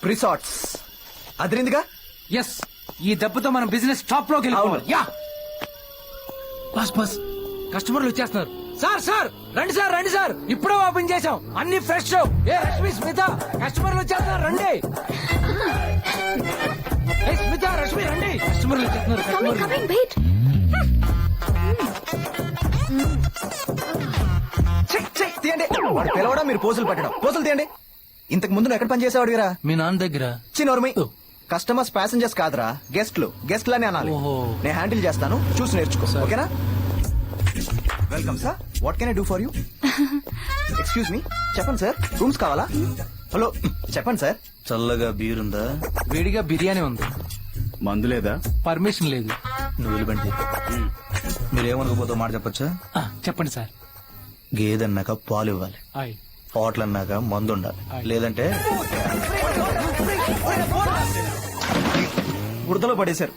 Top resorts అదిరిందిగా yes ఈ దెబ్బతో మనం బిజినెస్ టాప్లోకి వెళ్ళిపోవాలి. యా. బస్ బస్ కస్టమర్లు వచ్చేస్తున్నారు. సార్ సార్ రండి సార్ రండి సార్ ఇప్పుడే ఓపెన్ చేసాం అన్ని ఫ్రెష్ ఏ రష్మి స్మిత? కస్టమర్లు వచ్చేస్తున్నారు. రండి. ఏ స్మిత రష్మి రండి. కస్టమర్లు వచ్చేస్తున్నారు. కస్టమర్లు చెక్ చెక్ తీయండి. వాడు పిలవడం మీరు పోజులు పెట్టడం. పోజులు తీయండి. ఇంతకు ముందు నువ్వు ఎక్కడ పని చేసేవాడు మీ నాన్న దగ్గర. చిన్నోర్మి కస్టమర్స్ ప్యాసింజర్స్ కాదురా. గెస్ట్లు. గెస్ట్లు అని అనాలి. ఓహో. నేను హ్యాండిల్ చేస్తాను. చూసి నేర్చుకో. ఓకేనా? Welcome sir what can I do for you excuse me చెప్పండి సార్ రూమ్స్ కావాలా? హలో చెప్పండి సార్ చల్లగా బీరుందా? వేడిగా బిర్యానీ ఉంది. మందు లేదా? పర్మిషన్ లేదు. నువ్వు వెళ్ళిబండి మీరేమనుకోపోతే మాట చెప్పొచ్చా? ఆ, చెప్పండి సార్ గేదన్నాక పాలు ఇవ్వాలి. ఆయ్. హోటల్ అన్నాక మందు ఉండాలి లేదంటే బురదలో పడేశారు.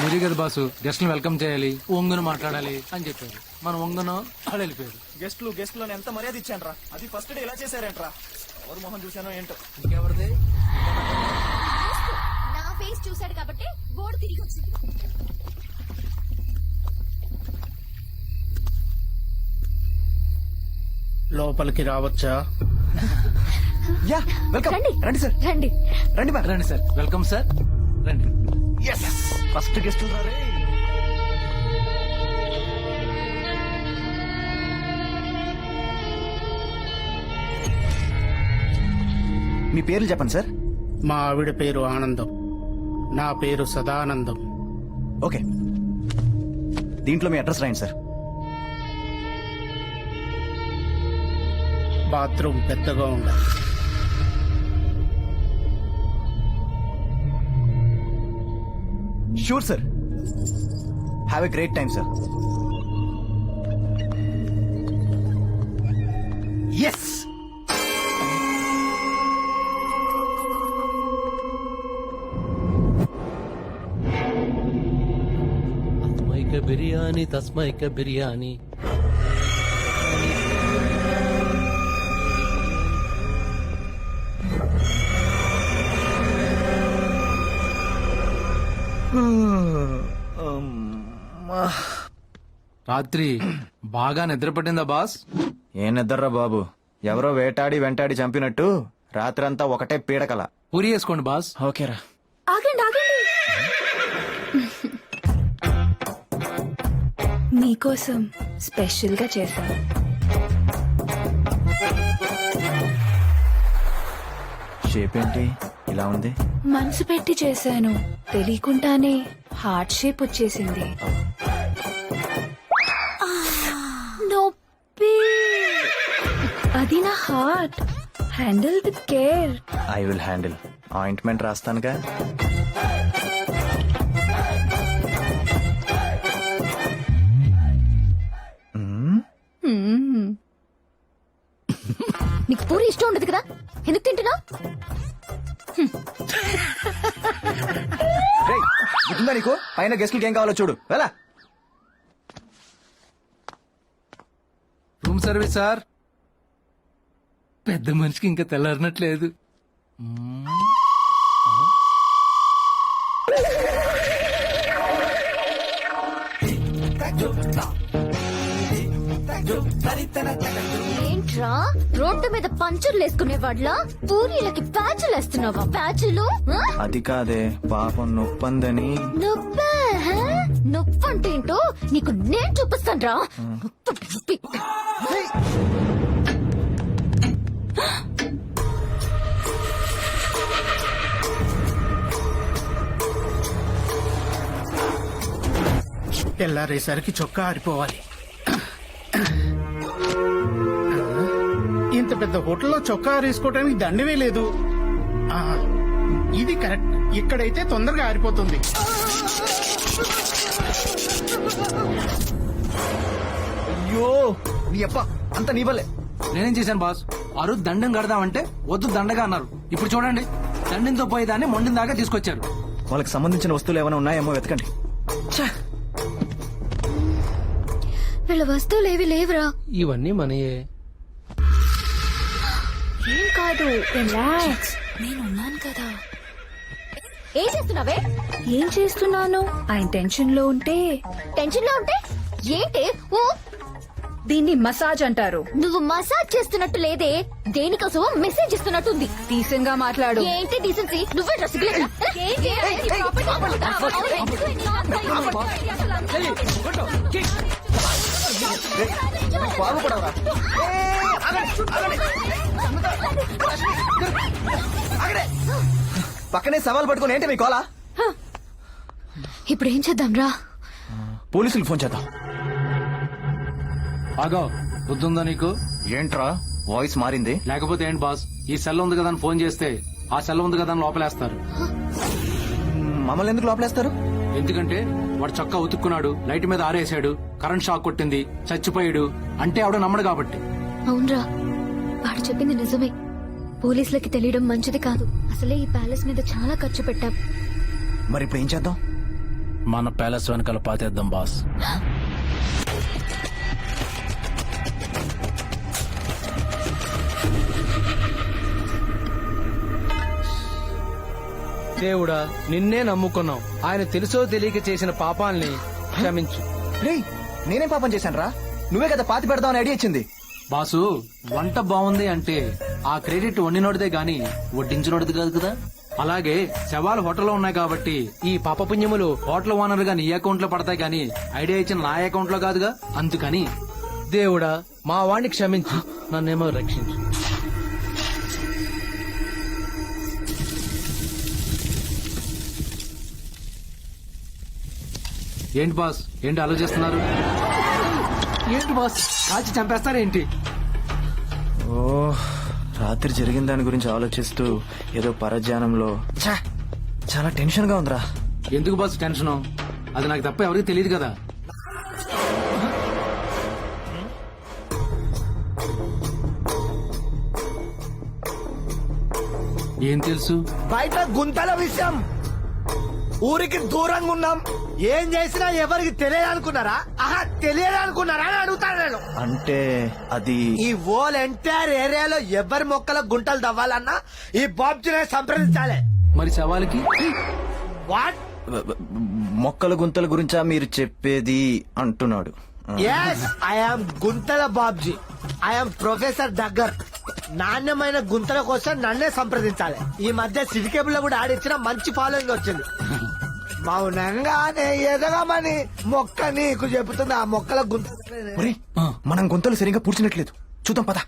మీరే కదా బాసు గెస్ట్ని వెల్కమ్ చేయాలి ఒంగును మాట్లాడాలి అని చెప్పారు. మనం ఒంగును వెళ్ళిపోయారు గెస్ట్లు గెస్ట్లు అని ఎంత మర్యాద ఇచ్చాను అది ఫస్ట్ డే ఎలా చేశారేంట్రా? ఎవరు మొహం చూశానో ఏంటో. ఇంకెవరిది? నా ఫేస్ చూశాడు కాబట్టి బోర్డు తిరిగి వచ్చింది. లోపలికి రావచ్చా? Yeah welcome. రండి. రండి సార్. రండి. రండి బా రండి సార్. Welcome sir. రండి. ఎస్ ఫస్ట్ గెస్టులు రారే మీ పేర్లు చెప్పండి సార్. మా ఆవిడ పేరు ఆనందం. నా పేరు సదానందం. ఓకే. దీంట్లో మీ అడ్రస్ రాయండి సార్. బాత్రూమ్ పెద్దగా ఉండాలి. Sure sir have a great time sir yes biryani తస్మైక biryani. రాత్రి బాగా నిద్ర పట్టిందా బాస్? ఏం నిద్రరా బాబు? ఎవరో వేటాడి వెంటాడి చంపినట్టు రాత్రంతా ఒకటే పీడకల. పూరి వేసుకోండి బాస్. ఓకేరా. ఆగండి ఆగండి. మీకోసం స్పెషల్గా చేశాను. షేప్ ఏంటి ఇలా ఉంది? మనసు పెట్టి చేశాను. తెలియకుండానే హార్ట్ షేప్ వచ్చేసింది. అది నా heart handle with care I will handle ointment రాస్తానుగా నీకు పూరి ఇష్టం ఉండదు కదా? ఎందుకు తింటున్నా రేయ్, గుర్తుందా నీకు? పైన గెస్ట్లకి ఏం కావాలో చూడు. వెళ్ళా. రూమ్ సర్వీస్ సార్ పెద్ద మనిషికి ఇంకా తెల్లారినట్లేదు. ఏంట్రా? రోడ్డు మీద పంచర్లు వేసుకునే వాళ్ళ పూరీలకి ప్యాచులు వేస్తున్నావా? ప్యాచులు? ఆ? అది కాదే పాపం నొప్పందని. నొప్పా హా? నొప్పి అంటే ఏంటో నీకు నేను చూపిస్తాను రా తెల్లారేసరికి చొక్కా ఆరిపోవాలి. ఇంత పెద్ద హోటల్లో చొక్కా ఆరేసుకోవడానికి దండమే లేదు. ఆ, ఇది కరెక్ట్. ఇక్కడైతే తొందరగా ఆరిపోతుంది. అయ్యో నీ అప్ప అంత నీ వల్లే నేనేం చేశాను బాస్? ఆ రోజు దండం కడదామంటే వద్దు దండగా అన్నారు. ఇప్పుడు చూడండి దండంతో పోయేదాన్ని మొండిన దాకా తీసుకొచ్చారు. వాళ్ళకి సంబంధించిన వస్తువులు ఏమైనా ఉన్నాయేమో వెతకండి. వీళ్ళ వస్తువులు ఏవి లేవురా. ఇవన్నీ మనయే. ఏం కాదు రిలాక్స్ నేనున్నాను కదా. ఏం చేస్తున్నావే? ఏం చేస్తున్నాను? ఆయన టెన్షన్లో ఉంటే. టెన్షన్లో ఉంటే? ఏంటి? ఓ దీన్ని మసాజ్ అంటారు. నువ్వు మసాజ్ చేస్తున్నట్టు లేదే దేనికోసం మెసేజ్ ఇస్తున్నట్టుంది డీసెంట్గా మాట్లాడు. ఏంటి డీసెన్సీ నువ్వే డ్రెస్ బాగుపడవరా పక్కనే సవాల్ పట్టుకుని ఏంటి మీ కోలా? ఇప్పుడు ఏం చేద్దాం రా? పోలీసులకు ఫోన్ చేద్దాం. ఆగో బుద్ధుందా నీకు? ఏంట్రా? వాయిస్ మారింది. లేకపోతే ఏంటి బాస్? ఈ సెల్ ఉంది కదా అని ఫోన్ చేస్తే ఆ సెల్ ఉంది కదా అని లోపలేస్తారు. మమ్మల్ని ఎందుకు లోపలేస్తారు? ఎందుకంటే వాడు చొక్కా ఉతుక్కున్నాడు లైట్ మీద ఆరేసాడు కరెంట్ షాక్ కొట్టింది. చచ్చిపోయాడు. అంటే ఆవిడ నమ్మడు కాబట్టి. అవునరా. వాడు చెప్పింది నిజమే. పోలీసులకి తెలియడం మంచిది కాదు. అసలే ఈ ప్యాలెస్ మీద చాలా ఖర్చు పెట్టాం. మరి ఇప్పుడు ఏం చేద్దాం? మన ప్యాలెస్ వెనకాల పాతేద్దాం బాస్. దేవుడా నిన్నే నమ్ముకున్నాం. ఆయన తెలుసో తెలియక చేసిన పాపాల్ని క్షమించు. రేయ్ నేనేం పాపం చేశాను రా నువ్వే కదా పాతి పెడదామని ఐడియా ఇచ్చింది. బాసు వంట బాగుంది అంటే ఆ క్రెడిట్ వండినోడిదే గాని వడ్డించినోడిది కాదు కదా. అలాగే శవాలు హోటల్లో ఉన్నాయి కాబట్టి ఈ పాప పుణ్యములు హోటల్ ఓనర్గా నీ అకౌంట్లో పడతాయి కానీ ఐడియా ఇచ్చిన నా అకౌంట్లో కాదుగా. అందుకని దేవుడా మా వాణ్ణి క్షమించు. నన్నేమో రక్షించు. ఏంటి బాస్? ఏంటి ఆలోచిస్తున్నారు? ఏంటి బాస్? కాల్చి చంపేస్తారేంటి ఓ రాత్రి జరిగిన దాని గురించి ఆలోచిస్తూ ఏదో పరధ్యానంలో. ఛా, చాలా టెన్షన్గా ఉందిరా. ఎందుకు బాస్ టెన్షన్? అది నాకు తప్ప ఎవరికి తెలియదు కదా. ఏం తెలుసు? బయట గుంతల విషయం. ఊరికి దూరంగా ఉన్నాం. ఏం చేసినా ఎవరికి తెలియదు అనుకున్నారా ఆహా తెలియదు అనుకున్నారా అని అడుగుతాను నేను. అంటే అది ఈ ఓల్ ఎంటైర్ ఏరియాలో ఎవరి మొక్కల గుంటలు తవ్వాలన్నా ఈ బాబ్జీనే సంప్రదించాలి. మరి శవాలకి వాట్ మొక్కల గుంతల గురించా మీరు చెప్పేది అంటున్నాడు. ఎస్ ఐఎమ్ గుంతల బాబ్జీ ఐఎమ్ ప్రొఫెసర్ దగ్గర్ నాణ్యమైన గుంతల కోసం నన్నే సంప్రదించాలి. ఈ మధ్య సిటీ కేబుల్లో కూడా ఆడిచ్చిన మంచి ఫాలోయింగ్ వచ్చింది. మౌనంగానే ఎదగమని మొక్క నీకు చెబుతుంది ఆ మొక్కల గుంత మనం గుంతలు సరిగా పూడ్చినట్లేదు. చూద్దాం పదా.